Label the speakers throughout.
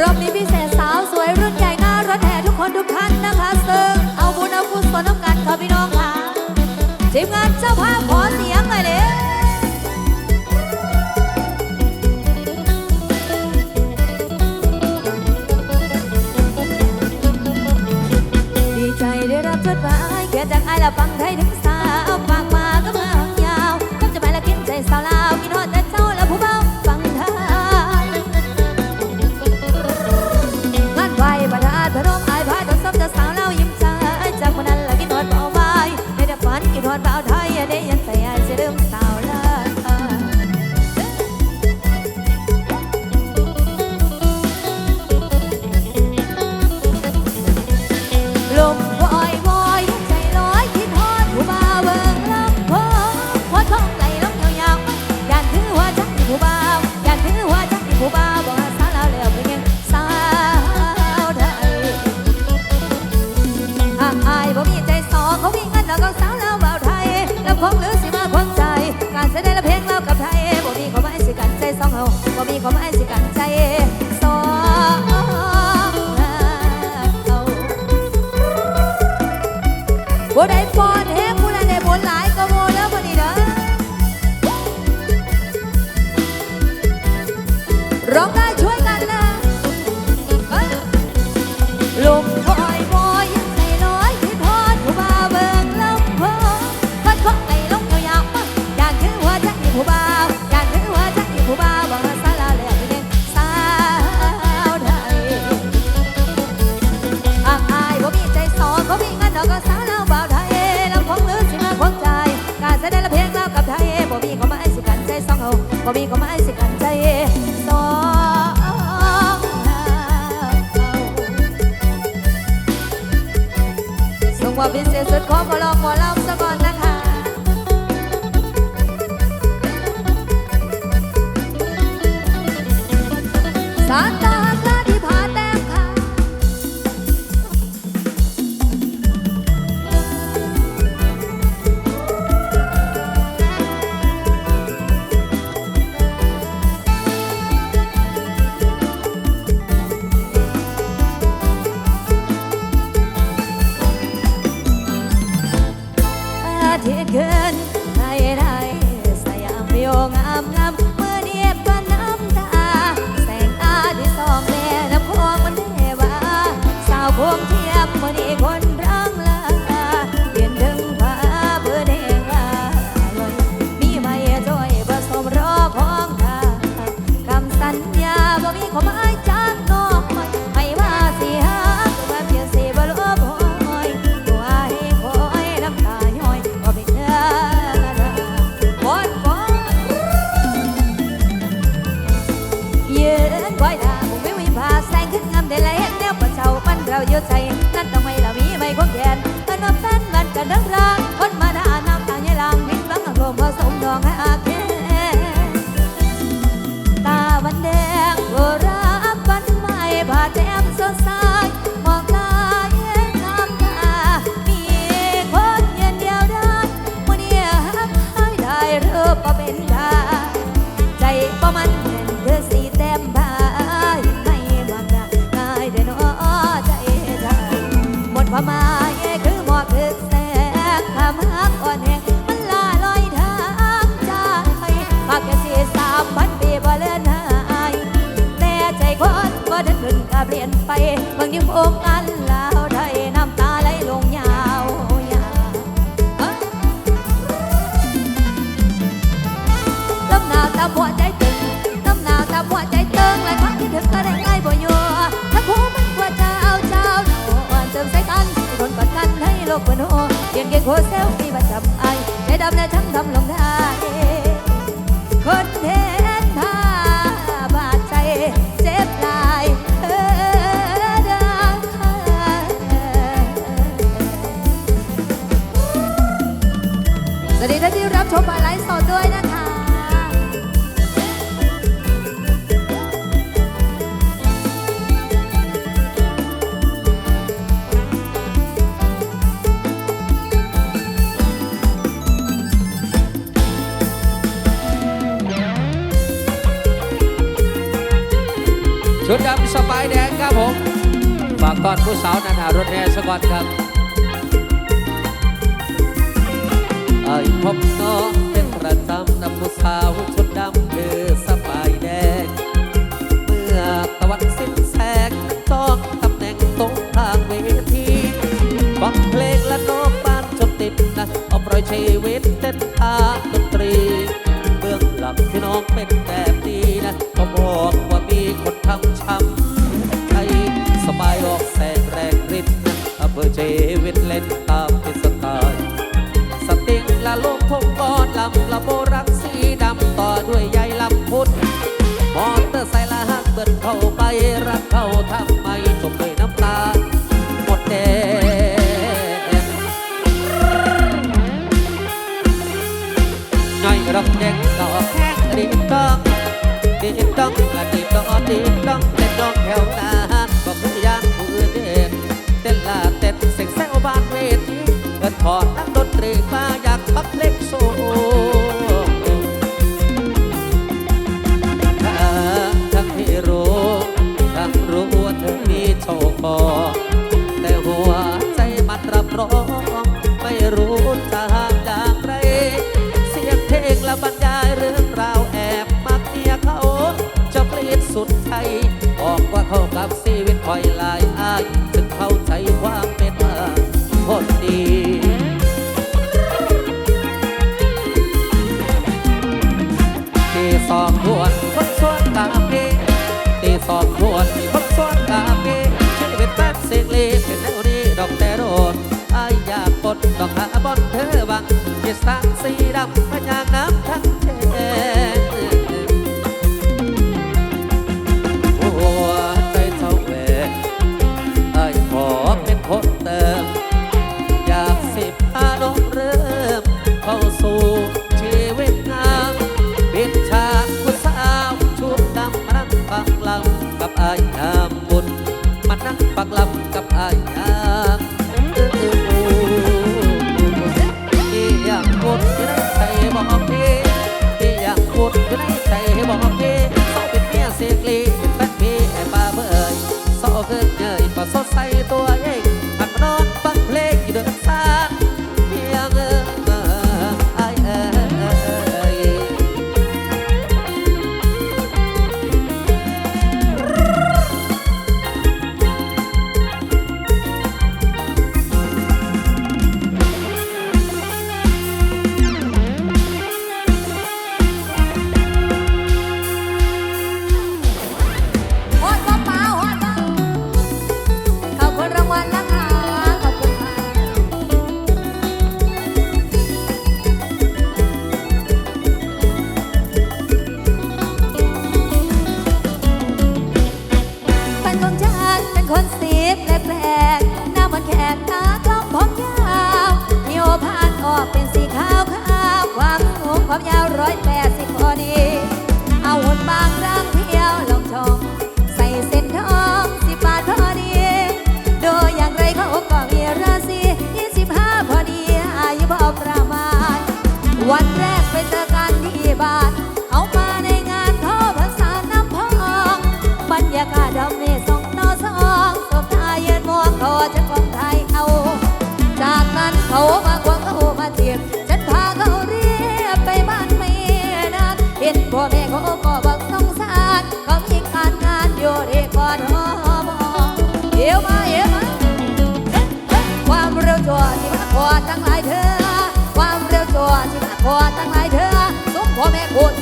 Speaker 1: รอบนี้พิเศษสาวสวยรุ่นใหญ่น่ารถแห่ทุกคนทุกท่านนะคะซึ่งเอาบุญเอาคุศลน้ำกันค่ะพี่น้องค่ะทีมงานเจ้าภาพขอเสียงหน่อยเลยดีใจได้รับจดหมายเกียจากไอ้ละฟัง la. เด็กมโนเพียนเก่งโคเซลฟี่มาจับไอใจดำในะช้งทำลงได้ ชุดดำ
Speaker 2: สบายแดงครับผมฝากตอนผู้สาวนันหารถแห่สวัสดครับไอ้พบน้องเป็นประจำนำผู้สาวชุดดำเดือสบายแดง เมื่อตะวันสิ้นแสงจองตำแหน่งตรงทางเวทีฟังเพลงและนก็ปานจนติดนะเอาปล่อยชีวิตเต้นท่าดนตรี เบื้องหลังที่น้องเป็นแบบนี้นะก็บอก ทำช้ำใจสบายออกแสนแรงริดอำเภอเจวิตเล่นตามเป็นสไตล์สติงละลูกทงกอดลำละโบรักสีดำต่อด้วยใยลำพุทธมอเตอร์ไซค์ 好。 พ่อทั้งหลายเธอสมพ่อแม่
Speaker 1: คุณ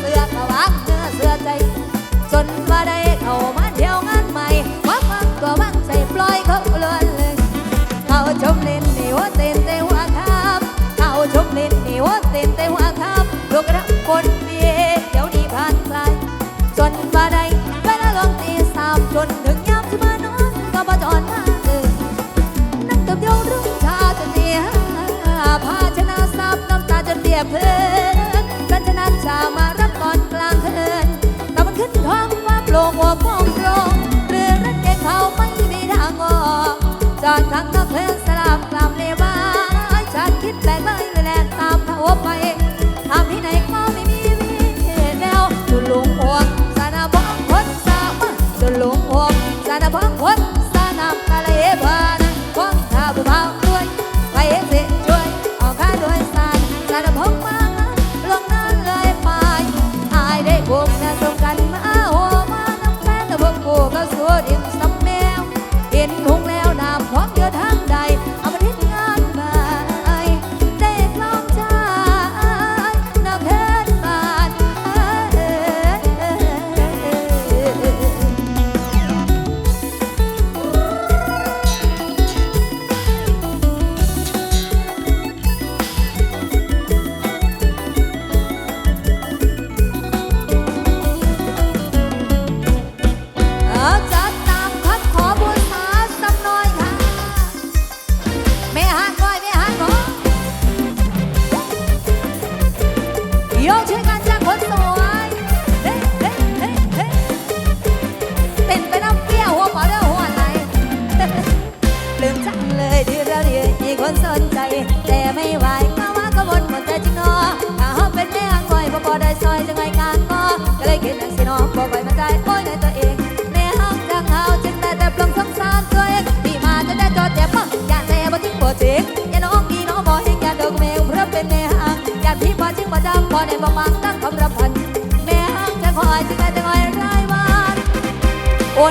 Speaker 1: เพลินแฟชามารับตอนกลางคืนตะวันขึ้นทองฟ้าโปร่งหัวกว้างตรงเรือรถเก่เขาไม่มีทางออกจอดทางตะเพลินสลับกลับ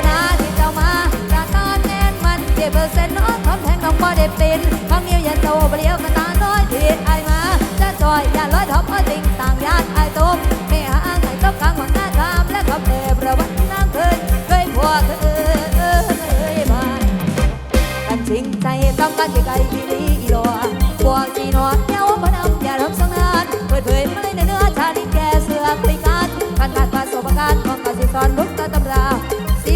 Speaker 1: นะที่เจ้ามาจากตอนแน่นมันเก็บเปอร์เซ็นต์น้องทอแห่งน้องบ่ได้เปินฟังเนียวยันโตเปลี่ยวกันตาน้อยที่ไอมาจะจอยอย่าลอยทอมออติงต่างญาติไอตุ้มเฮ่ห่างไอต้องกลางหวังหน้าทามและทอมเอประวัตินางเกินเคยผัวเคยเอ้บ้านกันจริงใจต้องการที่ไกลที่ดีอีดอพวกจีนอนเย้าพนำอย่าทบสังหารเปิดเผยมาเลยในเนื้อชาดิแกเสือคุยกันขันขาดมาะสบการณ์ของกสิกรลุกตะตำรา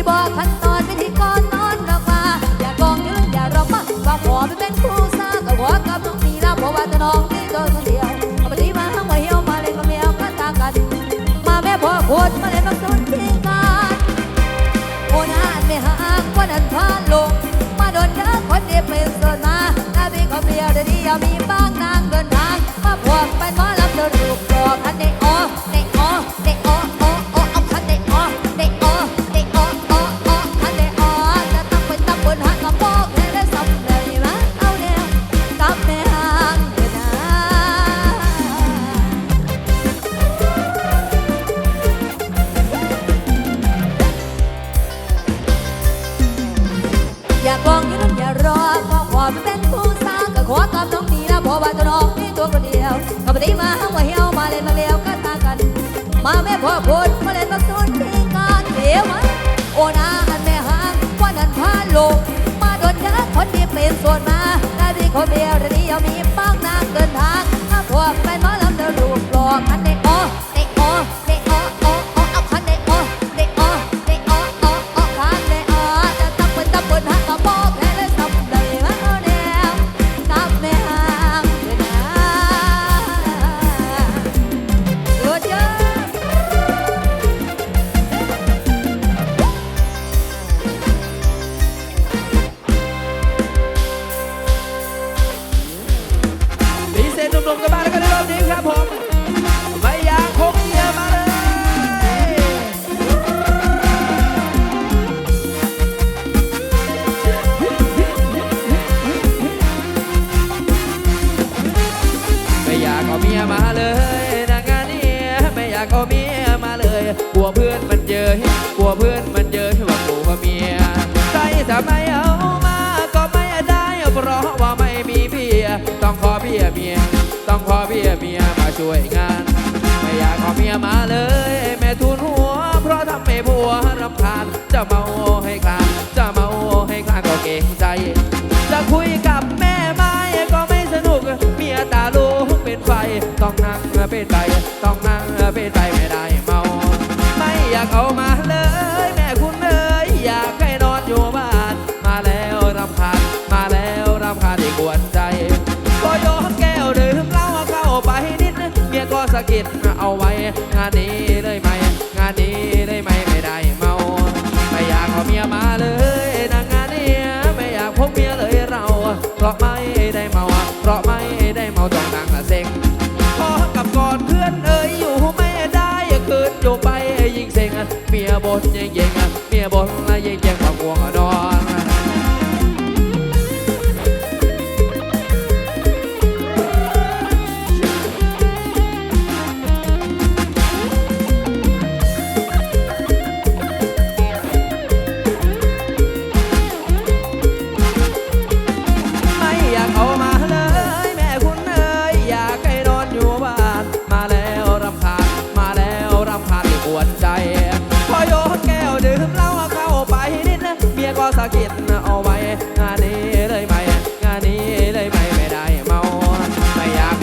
Speaker 1: บอกขั้นตอนวิธีก่อนนอนดอกว่า อย่ากองยืนอย่ารอมาว่าขอไปเป็นคู่สาวกับหัวกับน้องนีล้วเพราะว่าจะน้องนี่ตัวคเดียวเอาปฏิมาห้างมาเหี่ยวมาเลยนมาเมียวก็ต่างกัน มาแม่พ่อโคตรมาเลยนมาสุนที่กันโอนานไม่ห่างวันนั้นพานลง มาโดนเด้อคนเดียวเป็น จะไม่เอามา
Speaker 3: ก็ไม่ได้ เพราะว่าไม่มีเพีย ต้องขอเพียเมีย ต้องขอเพียเมียมาช่วยงาน ไม่อยากขอเมียมาเลย แม่ทุนหัว เพราะทำให้ผัวรำคาญ จะเมาให้คลานจะเมาให้คลานก็เก่งใจ จะคุยกับแม่ไม่ก็ไม่สนุก เมียตาลูกเป็นไฟ ต้องนั่งเป็นไฟต้องนั่งเป็นไฟ เกิจเอาไว้งานนี้เลย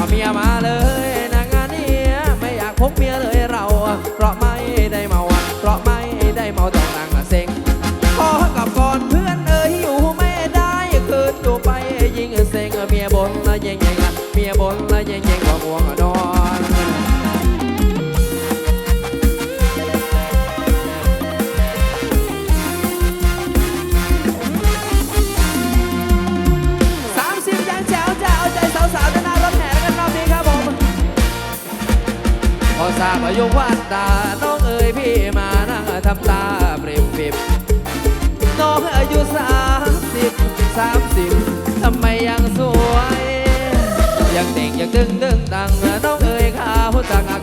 Speaker 3: mamma mia male. าพยุงวันตา น้องเอ๋ยพี่มานั่งทำตาปริมปิบน้องอายุสามสิบสามสิบทำไมยังสวย ยังเด็กยังดึงดึงดังน้องเอ๋ยข้าหัวจัก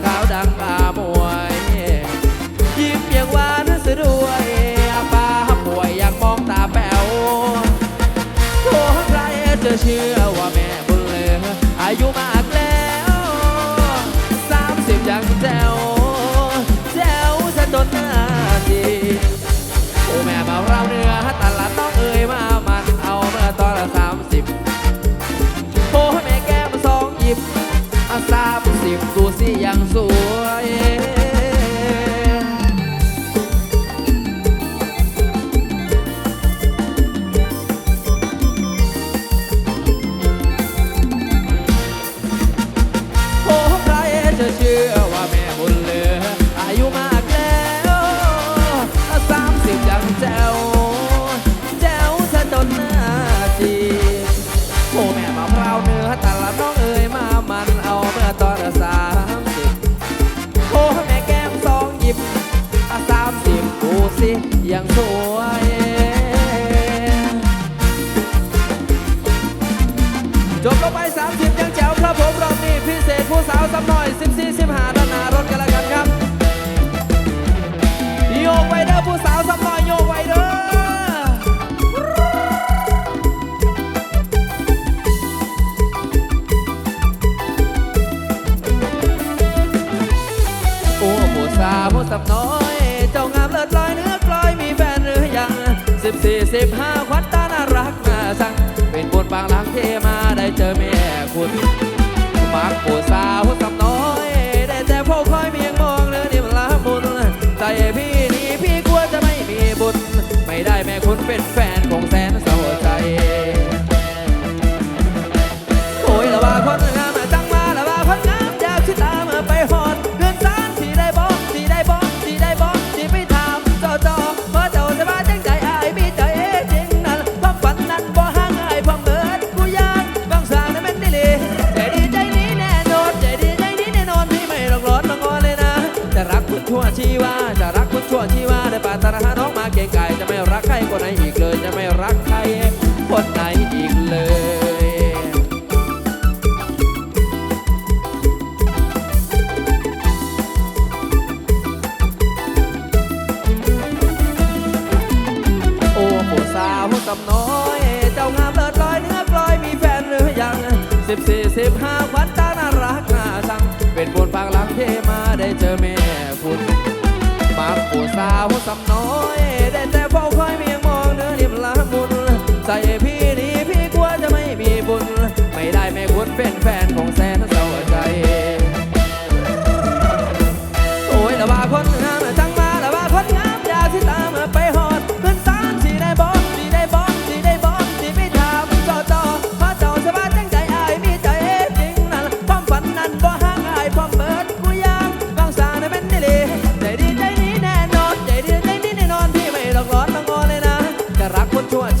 Speaker 3: สำน้อย เจ้างามเลิศลอยเนื้อปลอยมีแฟนหรือยังสิบสี่สิบห้าขวัญตาน่ารักน่าชัง เป็นปูนปางหลังเทมาได้เจอแม่พุดมาผู้สาวสำน้อย ได้แต่เฝ้าคอยเมียมองเนื้อนิ่มละมุนใจพี่นี้พี่กลัวจะไม่มีบุญ ไม่ได้แม่คุณเป็นแฟนของแซ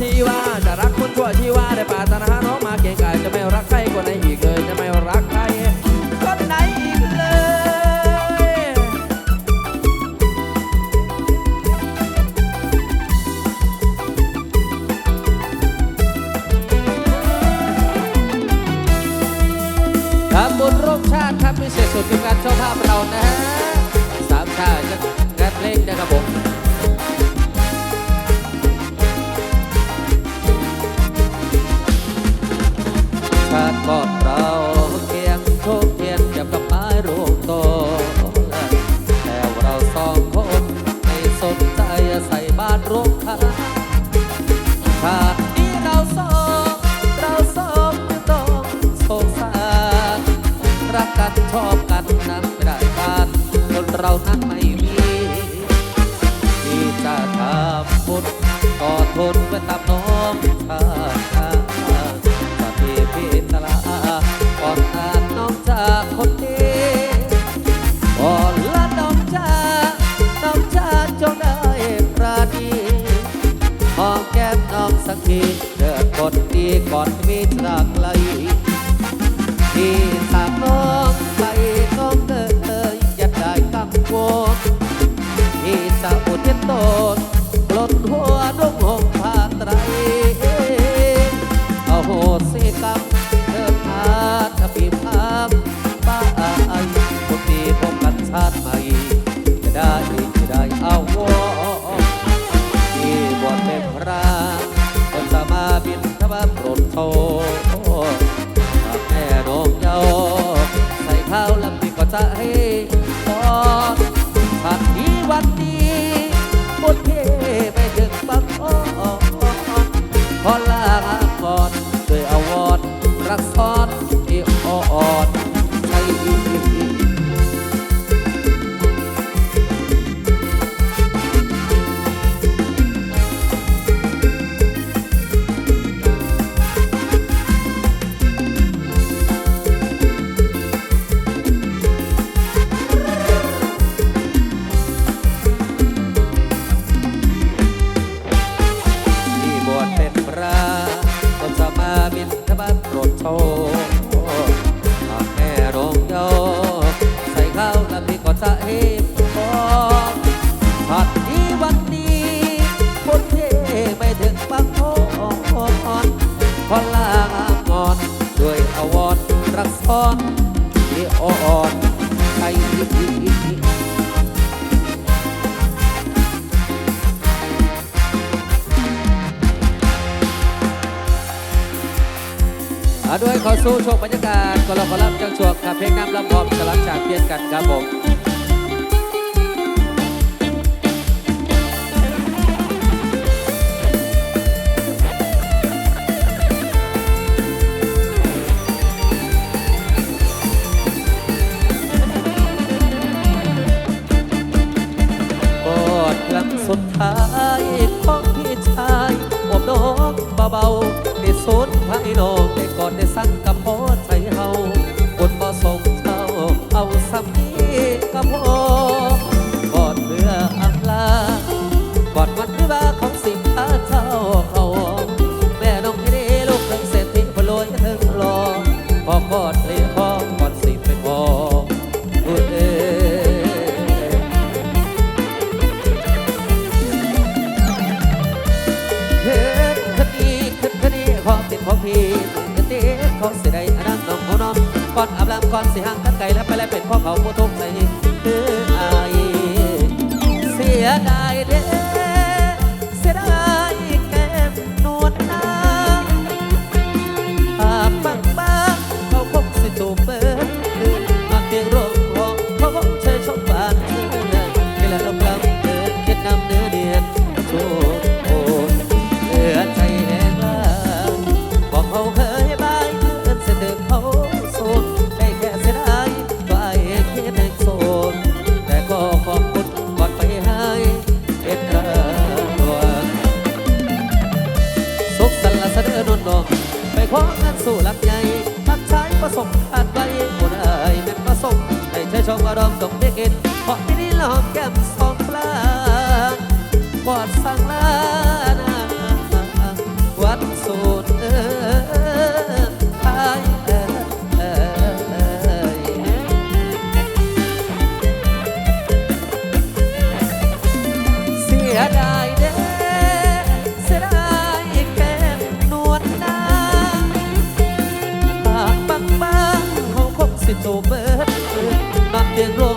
Speaker 3: ที่ว่าจะรักคนณทั่
Speaker 2: วที่ว่า Rauhan Mas tá? ก่อนอาบน้ำก่อนสิห่างกันไกลแล้วไปแล้วเป็นพ่อเขาผู้ทุกข์ใจเออยเสียดายเด้ ระสมขาดไปบ่ได้เป็นประสมให้เธอช่องารมณ์สมเด็กเอ็นเพราะที่นี่ละอมแก้ม que es